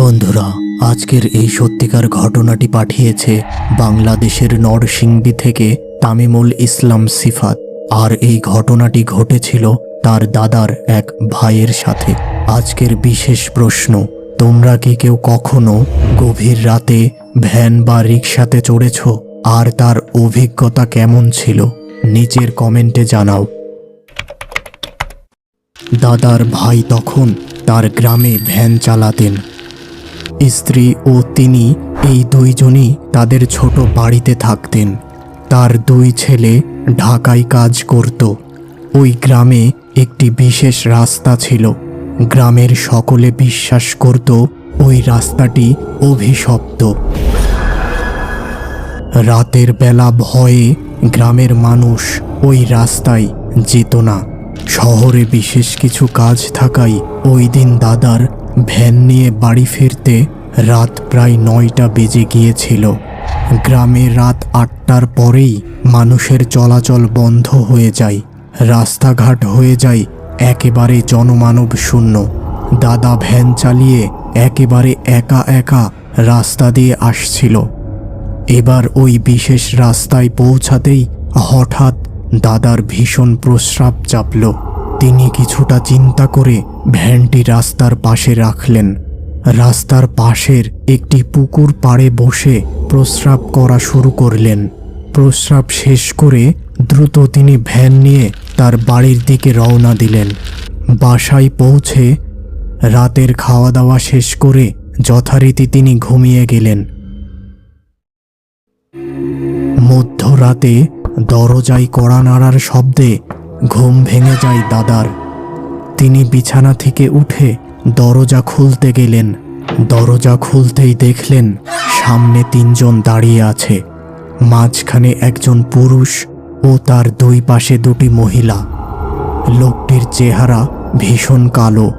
বন্ধুরা, আজকের এই সত্যিকার ঘটনাটি পাঠিয়েছে বাংলাদেশের নরসিংদী থেকে তামিমুল ইসলাম সিফাত। আর এই ঘটনাটি ঘটেছিল তার দাদার এক ভাইয়ের সাথে। আজকের বিশেষ প্রশ্ন, তোমরা কি কেউ কখনো গভীর রাতে ভ্যান বা রিক্সাতে চড়েছ? আর তার অভিজ্ঞতা কেমন ছিল? নিচের কমেন্টে জানাও। দাদার ভাই তখন তার গ্রামে ভ্যান চালাতেন। স্ত্রী ও তিনি এই দুইজনই তাদের ছোট বাড়িতে থাকতেন। তার দুই ছেলে ঢাকায় কাজ করত। ওই গ্রামে একটি বিশেষ রাস্তা ছিল। গ্রামের সকলে বিশ্বাস করত, ওই রাস্তাটি অভিশপ্ত। রাতের বেলা ভয়ে গ্রামের মানুষ ওই রাস্তায় যেত না। শহরে বিশেষ কিছু কাজ থাকায় ওই দিন দাদার ভ্যান নিয়ে বাড়ি ফিরতে রাত প্রায় নয়টা বেজে গিয়েছিল। গ্রামে রাত আটটার পরেই মানুষের চলাচল বন্ধ হয়ে যায়। রাস্তাঘাট হয়ে যায় একেবারে জনমানব শূন্য। দাদা ভ্যান চালিয়ে একেবারে একা একা রাস্তা দিয়ে আসছিল। এবার ওই বিশেষ রাস্তায় পৌঁছাতেই হঠাৎ দাদার ভীষণ প্রস্রাব চাপল। তিনি কিছুটা চিন্তা করে ভ্যানটি রাস্তার পাশে রাখলেন। রাস্তার পাশের একটি পুকুর পাড়ে বসে প্রস্রাব করা শুরু করলেন। প্রস্রাব শেষ করে দ্রুত তিনি ভ্যান নিয়ে তার বাড়ির দিকে রওনা দিলেন। বাসায় পৌঁছে রাতের খাওয়া দাওয়া শেষ করে যথারীতি তিনি ঘুমিয়ে গেলেন। মধ্যরাতে দরজায় কড়া নাড়ার শব্দে ঘুম ভেঙে যায় দাদার। তিনি বিছানা থেকে উঠে দরজা খুলতে গেলেন। দরজা খুলতেই দেখলেন সামনে তিনজন দাঁড়িয়ে আছে। মাঝখানে একজন পুরুষ ও তার দুই পাশে দুটি মহিলা। লোকটির চেহারা ভীষণ কালো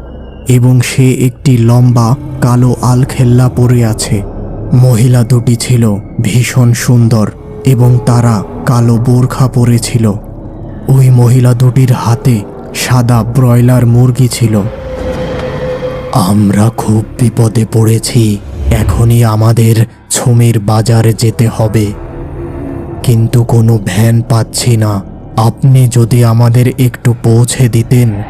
এবং সে একটি লম্বা কালো আলখেল্লা পরে আছে। মহিলা দুটি ছিল ভীষণ সুন্দর এবং তারা কালো বোরখা পরেছিল ওই মহিলা দুটির হাতে সাদা ব্রয়লার মুরগি ছিল। আমরা খুব বিপদে পড়েছি, এখনই আমাদের ছমির বাজারে যেতে হবে। কিন্তু কোনো ভ্যান পাচ্ছি না। আপনি যদি আমাদের একটু পৌঁছে দিতেন।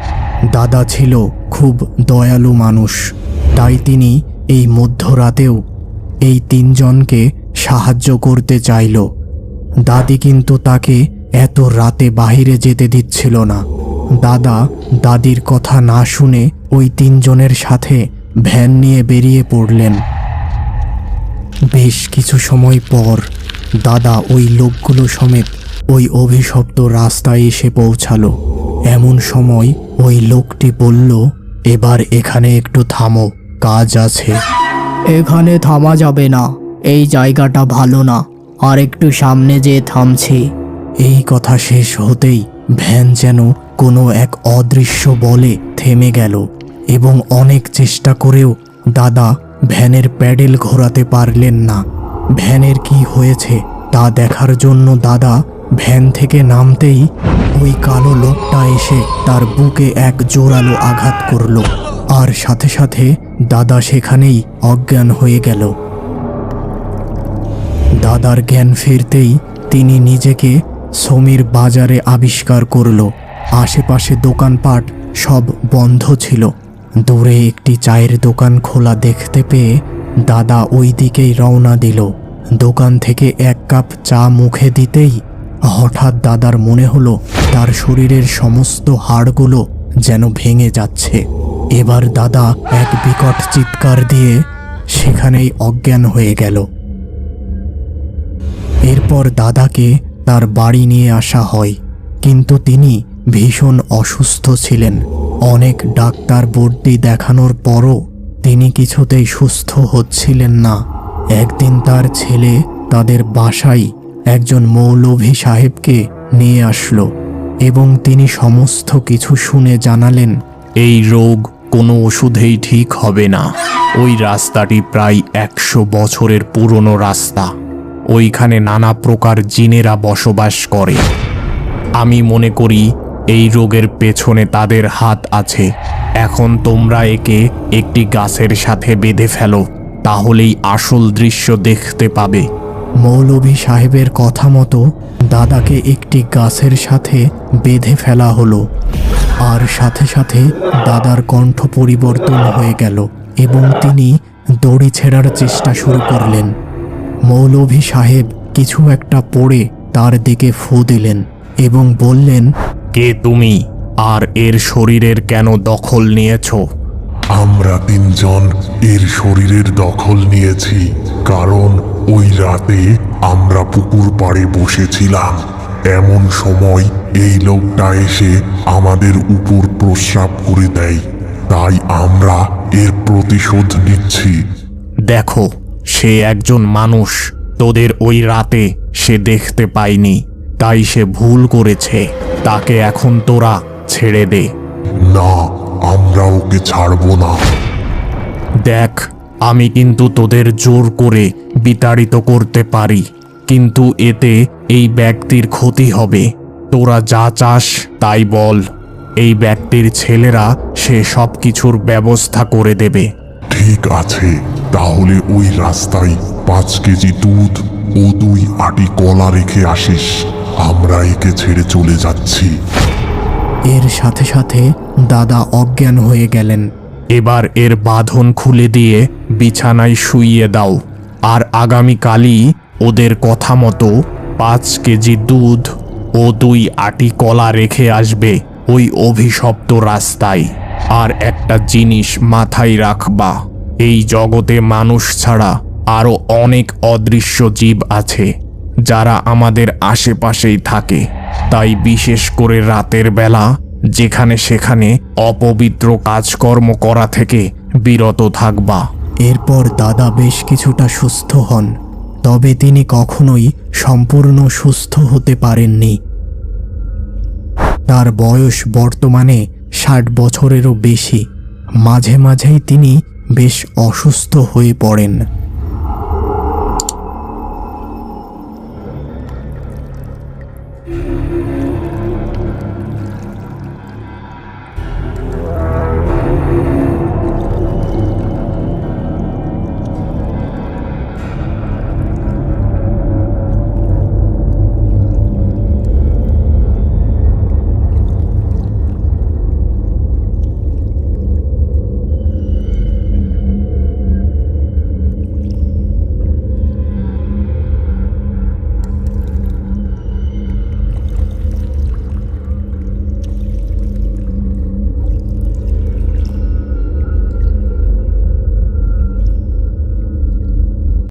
দাদা ছিল খুব দয়ালু মানুষ, তাই তিনি এই মধ্যরাতেও এই তিনজনকে সাহায্য করতে চাইল। দাদি কিন্তু তাকে এত রাতে বাইরে যেতে দিচ্ছিল না। দাদা দাদির কথা না শুনে ওই তিনজনের সাথে ভ্যান নিয়ে বেরিয়ে পড়লেন। বেশ কিছু সময় পর দাদা ওই লোকগুলো সমেত ওই অভিশপ্ত রাস্তায় এসে পৌঁছালো। এমন সময় ওই লোকটি বলল, এবার এখানে একটু থামো, কাজ আছে। এখানে থামা যাবে না, এই জায়গাটা ভালো না আর একটু সামনে যেয়ে থামছি। এই কথা শেষ হতেই ভ্যান যেন কোনো এক অদৃশ্য বলে থেমে গেল এবং অনেক চেষ্টা করেও দাদা ভ্যানের প্যাডেল ঘোরাতে পারলেন না। ভ্যানের কি হয়েছে তা দেখার জন্য দাদা ভ্যান থেকে নামতেই ওই কালো লোকটা এসে তার বুকে এক জোরালো আঘাত করল আর সাথে সাথে দাদা সেখানেই অজ্ঞান হয়ে গেল। দাদার জ্ঞান ফিরতেই তিনি নিজেকে সমীর বাজারে আবিষ্কার করল, আশেপাশে দোকানপাট সব বন্ধ ছিল। দূরে একটি চায়ের দোকান খোলা দেখতে পেয়ে দাদা ওই দিকেই রওনা দিল। দোকান থেকে এক কাপ চা মুখে দিতেই হঠাৎ দাদার মনে হলো, তার শরীরের সমস্ত হাড়গুলো যেন ভেঙে যাচ্ছে। এবার দাদা এক বিকট চিৎকার দিয়ে সেখানেই অজ্ঞান হয়ে গেল। এরপর দাদাকে তার বাড়ি নিয়ে আসা হয়। কিন্তু তিনি ভীষণ অসুস্থ ছিলেন। অনেক ডাক্তার বর্দি দেখানোর পরও তিনি কিছুতেই সুস্থ হচ্ছিলেন না। একদিন তার ছেলে তাদের বাসায় একজন মৌলভী সাহেবকে নিয়ে আসলো এবং তিনি সমস্ত কিছু শুনে জানালেন, এই রোগ কোনো ওষুধেই ঠিক হবে না। ওই রাস্তাটি প্রায় একশো বছরের পুরনো রাস্তা। ওইখানে নানা প্রকার জিনেরা বসবাস করে। আমি মনে করি, এই রোগের পেছনে তাদের হাত আছে। এখন তোমরা একে একটি গাছের সাথে বেঁধে ফেলো, তাহলেই আসল দৃশ্য দেখতে পাবে। মৌলভী সাহেবের কথা মতো দাদাকে একটি গাছের সাথে বেঁধে ফেলা হলো, আর সাথে সাথে দাদার কণ্ঠ পরিবর্তন হয়ে গেল এবং তিনি দড়ি ছেঁড়ার চেষ্টা শুরু করলেন। মৌলভী সাহেব কিছু একটা পড়ে তার দিকে ফু দিলেন এবং বললেন কে তুমি? আর এর শরীরের কেন দখল নিয়েছো? আমরা তিনজন এর শরীরের দখল নিয়েছি কারণ ওই রাতে আমরা পুকুর পাড়ে বসেছিলাম। এমন সময় এই লোকটা এসে আমাদের উপর প্রস্রাব করে দেয়। তাই আমরা এর প্রতিশোধ নিচ্ছি। দেখো সে একজন মানুষ। তোদের ওই রাতে সে দেখতে পায়নি তাই সে ভুল করেছে। তাকে এখন তোরা ছেড়ে দে। না আমরা ওকে ছাড়বো না। দেখ আমি কিন্তু তোদের জোর করে বিতাড়িত করতে পারি। কিন্তু এতে এই ব্যক্তির ক্ষতি হবে। তোরা যা চাস তাই বল। এই ব্যক্তির ছেলেরা সে সব কিছুর ব্যবস্থা করে দেবে। ঠিক আছে তাহলে ওই রাস্তায় পাঁচ কেজি দুধ ও দুই আটি কলা রেখে আসিস। আমরা একে ছেড়ে চলে যাচ্ছি। এর সাথে সাথে দাদা অজ্ঞান হয়ে গেলেন। এবার এর বাঁধন খুলে দিয়ে বিছানায় শুইয়ে দাও। আর আগামীকালই ওদের কথা মতো পাঁচ কেজি দুধ ও দুই আটি কলা রেখে আসবে ওই অভিশপ্ত রাস্তায়। আর একটা জিনিস মাথায় রাখবা, এই জগতে মানুষ ছাড়া আরও অনেক অদৃশ্য জীব আছে, যারা আমাদের আশেপাশেই থাকে। তাই বিশেষ করে রাতের বেলা, যেখানে সেখানে অপবিত্র কাজকর্ম করা থেকে বিরত থাকবা। এরপর দাদা বেশ কিছুটা সুস্থ হন, তবে তিনি কখনোই সম্পূর্ণ সুস্থ হতে পারেননি। তার বয়স বর্তমানে ষাট বছরেরও বেশি। মাঝে মাঝেই তিনি বেশ অসুস্থ হয়ে পড়েন।